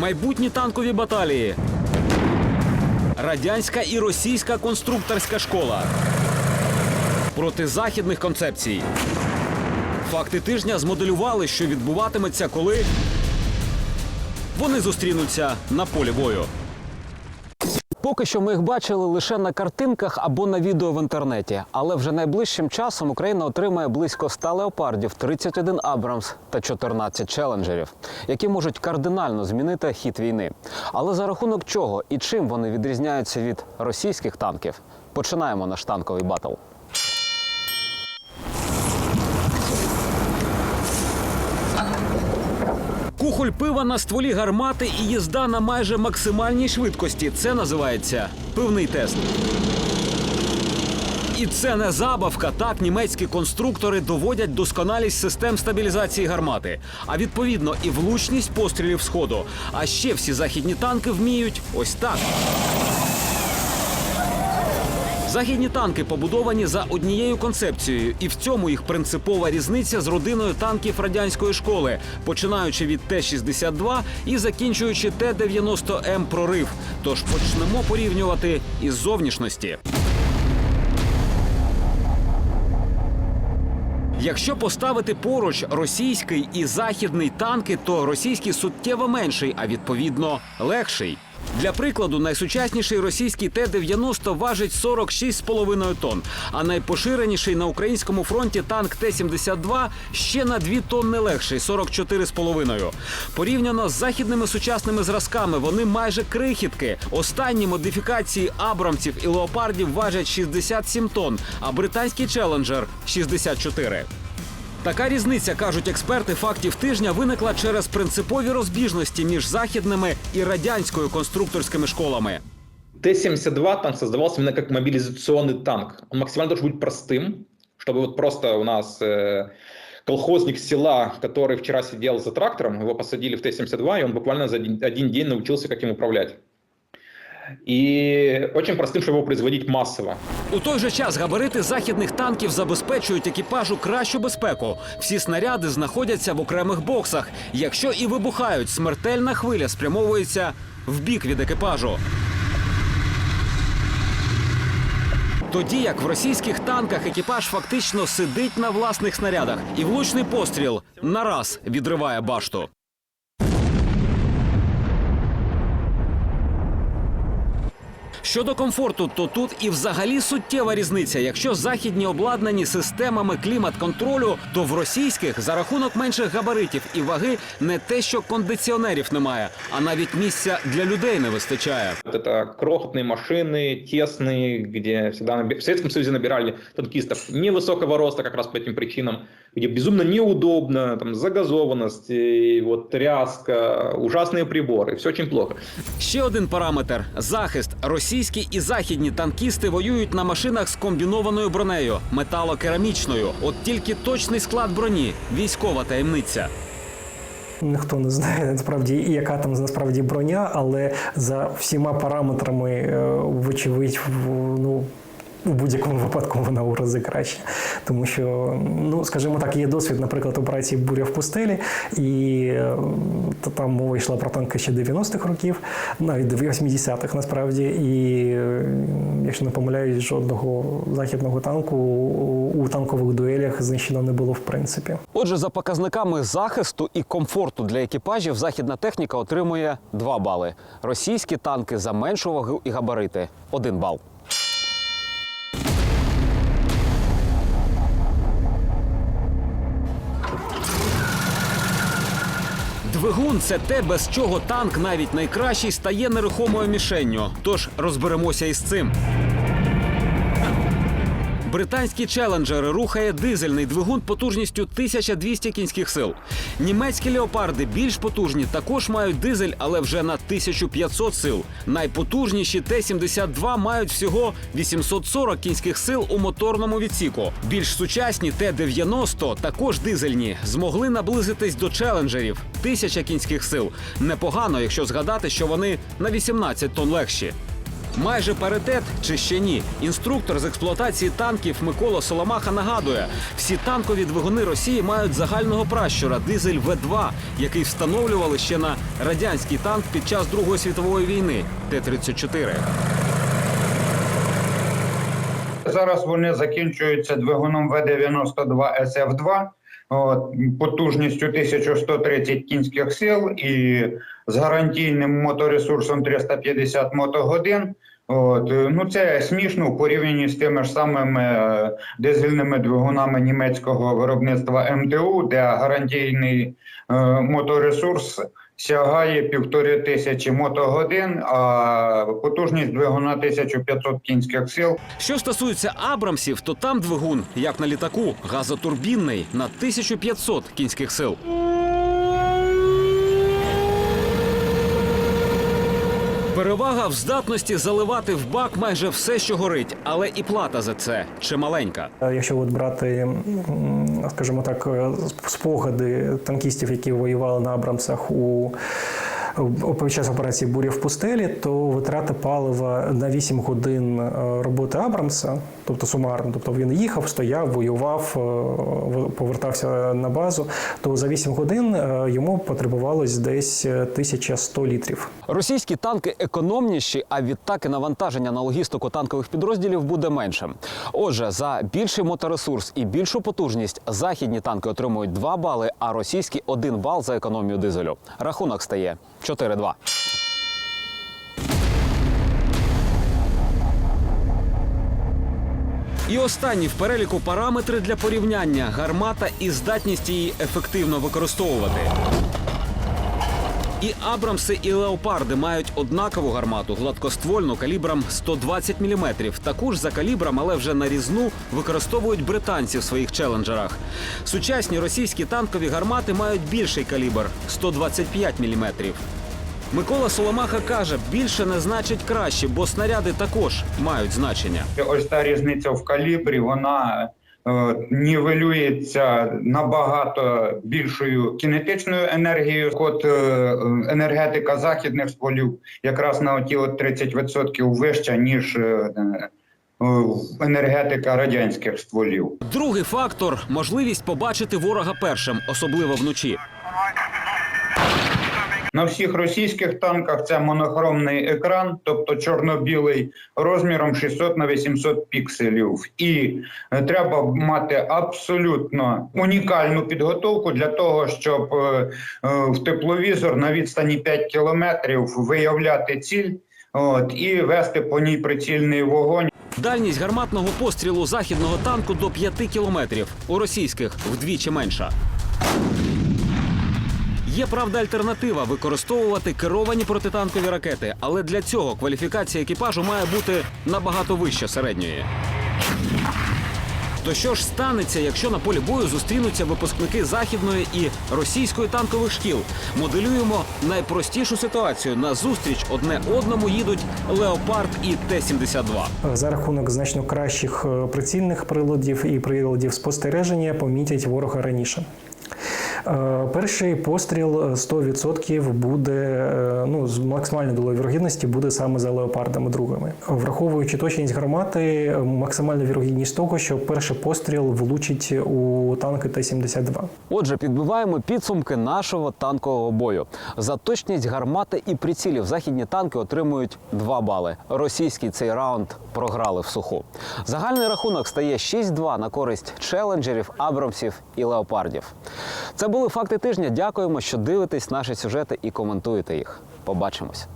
майбутні танкові баталії, радянська і російська конструкторська школа проти західних концепцій. Факти тижня змоделювали, що відбуватиметься, коли вони зустрінуться на полі бою. Поки що ми їх бачили лише на картинках або на відео в інтернеті. Але вже найближчим часом Україна отримає близько 100 леопардів, 31 Абрамс та 14 челенджерів, які можуть кардинально змінити хід війни. Але за рахунок чого і чим вони відрізняються від російських танків? Починаємо наш танковий батл. Кухоль пива на стволі гармати і їзда на майже максимальній швидкості. Це називається пивний тест. І це не забавка. Так німецькі конструктори доводять досконалість систем стабілізації гармати, а відповідно і влучність пострілів сходу. А ще всі західні танки вміють ось так. Західні танки побудовані за однією концепцією, і в цьому їх принципова різниця з родиною танків радянської школи, починаючи від Т-62 і закінчуючи Т-90М прорив. Тож почнемо порівнювати із зовнішності. Якщо поставити поруч російський і західний танки, то російський суттєво менший, а відповідно легший. Для прикладу, найсучасніший російський Т-90 важить 46,5 тонн, а найпоширеніший на українському фронті танк Т-72 ще на 2 тонни легший 44,5. Порівняно з західними сучасними зразками, вони майже крихітки. Останні модифікації абрамців і леопардів важать 67 тонн, а британський челенджер 64. Така різниця, кажуть експерти, фактів тижня виникла через принципові розбіжності між західними і радянською конструкторськими школами. Т-72 танк создавался именно как мобилизационный танк. Он максимально должен быть простым, чтобы вот просто у нас э, колхозник с села, который вчера сидел за трактором, его посадили в Т-72, и он буквально за один, один день научился, как им управлять. И очень простым, чтобы его производить массово. У той же час габарити західних танків забезпечують екіпажу кращу безпеку. Всі снаряди знаходяться в окремих боксах. Якщо і вибухають, смертельна хвиля спрямовується в бік від екіпажу. Тоді як в російських танках екіпаж фактично сидить на власних снарядах, і влучний постріл нараз відриває башту. Щодо комфорту, то тут і взагалі суттєва різниця. Якщо західні обладнані системами клімат-контролю, то в російських за рахунок менших габаритів і ваги не те, що кондиціонерів немає, а навіть місця для людей не вистачає. Вот это крохотные машины, тесные, где всегда наби- в Советском Союзе набирали танкистов невысокого роста как раз по этим причинам, где безумно неудобно, там загазованность, и вот тряска, ужасные приборы, все очень плохо. Ще один параметр захист. Російські і західні танкісти воюють на машинах з комбінованою бронею металокерамічною. От тільки точний склад броні військова таємниця. Ніхто не знає насправді, яка там насправді броня, але за всіма параметрами, е, вочевидь, ну. У будь-якому випадку вона у рази краще, тому що, ну скажімо так, є досвід, наприклад, операції Буря в пустелі, і е, та там мова йшла про танки ще 90-х років, навіть 80-х насправді. І е, якщо не помиляюсь, жодного західного танку у, танкових дуелях знищено не було в принципі. Отже, за показниками захисту і комфорту для екіпажів західна техніка отримує 2 бали. Російські танки за меншу вагу і габарити 1 бал. Двигун це те, без чого танк, навіть найкращий, стає нерухомою мішенню. Тож розберемося із цим. Британський челенджер рухає дизельний двигун потужністю 1200 кінських сил. Німецькі леопарди більш потужні, також мають дизель, але вже на 1500 сил. Найпотужніші Т-72 мають всього 840 кінських сил у моторному відсіку. Більш сучасні Т-90, також дизельні, змогли наблизитись до челенджерів 1000 кінських сил. Непогано, якщо згадати, що вони на 18 тонн легші. Майже паритет чи ще ні? Інструктор з експлуатації танків Микола Соломаха нагадує: всі танкові двигуни Росії мають загального пращура дизель В2, який встановлювали ще на радянський танк під час Другої світової війни Т-34. Зараз вони закінчуються двигуном В-92 СФ-2 от, потужністю 1130 кінських сил і з гарантійним моторесурсом 350 мотогодин. От, ну це смішно в порівнянні з тими ж самими е, дизельними двигунами німецького виробництва МТУ, де гарантійний е, моторесурс сягає півтори тисячі мотогодин, а потужність двигуна 1500 кінських сил. Що стосується Абрамсів, то там двигун, як на літаку, газотурбінний на 1500 кінських сил. Перевага в здатності заливати в бак майже все, що горить, але і плата за це чималенька. Е, Якщо от брати, скажімо так, е, спогади танкістів, які воювали на Абрамсах у у- під час операції Буря в пустелі, то витрата палива на 8 годин е, роботи Абрамса, тобто сумарно, тобто він їхав, стояв, воював, е, повертався на базу, то за 8 годин е, йому потребувалось десь е, 1100 літрів. Російські танки економніші, а відтак і навантаження на логістику танкових підрозділів буде меншим. Отже, за більший моторесурс і більшу потужність західні танки отримують 2 бали, а російські 1 бал за економію дизелю. Рахунок стає 4-2. І останні в переліку параметри для порівняння гармата і здатність її ефективно використовувати. І Абрамси, і Леопарди мають однакову гармату гладкоствольну калібром 120 мм. Таку ж за калібром, але вже нарізну використовують британці в своїх челенджерах. Сучасні російські танкові гармати мають більший калібр 125 мм. Микола Соломаха каже, більше не значить краще, бо снаряди також мають значення. Ось та різниця в калібрі, вона нівелюється набагато більшою кінетичною енергією. От е, енергетика західних стволів якраз на оті от 30% вища, ніж е, е, енергетика радянських стволів. Другий фактор можливість побачити ворога першим, особливо вночі. На всіх російських танках це монохромний екран, тобто чорно-білий, розміром 600 на 800 пікселів. І е, треба мати абсолютно унікальну підготовку для того, щоб е, е, в тепловізор на відстані 5 кілометрів виявляти ціль. От і вести по ній прицільний вогонь. Дальність гарматного пострілу західного танку до 5 кілометрів, у російських вдвічі менша. Є правда альтернатива використовувати керовані протитанкові ракети, але для цього кваліфікація екіпажу має бути набагато вища середньої. То що ж станеться, якщо на полі бою зустрінуться випускники західної і російської танкових шкіл? Моделюємо найпростішу ситуацію. На зустріч одне одному їдуть Леопард і Т-72. За рахунок значно кращих е, прицільних приладів і приладів спостереження помітять ворога раніше. Е, Перший постріл е, 100% буде е, ну, з максимальною долою вірогідності буде саме за леопардами другими. Враховуючи точність гармати, е, максимальна вірогідність того, що перший постріл влучить у танки Т-72. Отже, підбиваємо підсумки нашого танкового бою. За точність гармати і прицілів західні танки отримують 2 бали. Російський цей раунд програли в суху. Загальний рахунок стає 6-2 на користь челенджерів, абрамсів і леопардів. Були факти тижня. Дякуємо, що дивитесь наші сюжети і коментуєте їх. Побачимось.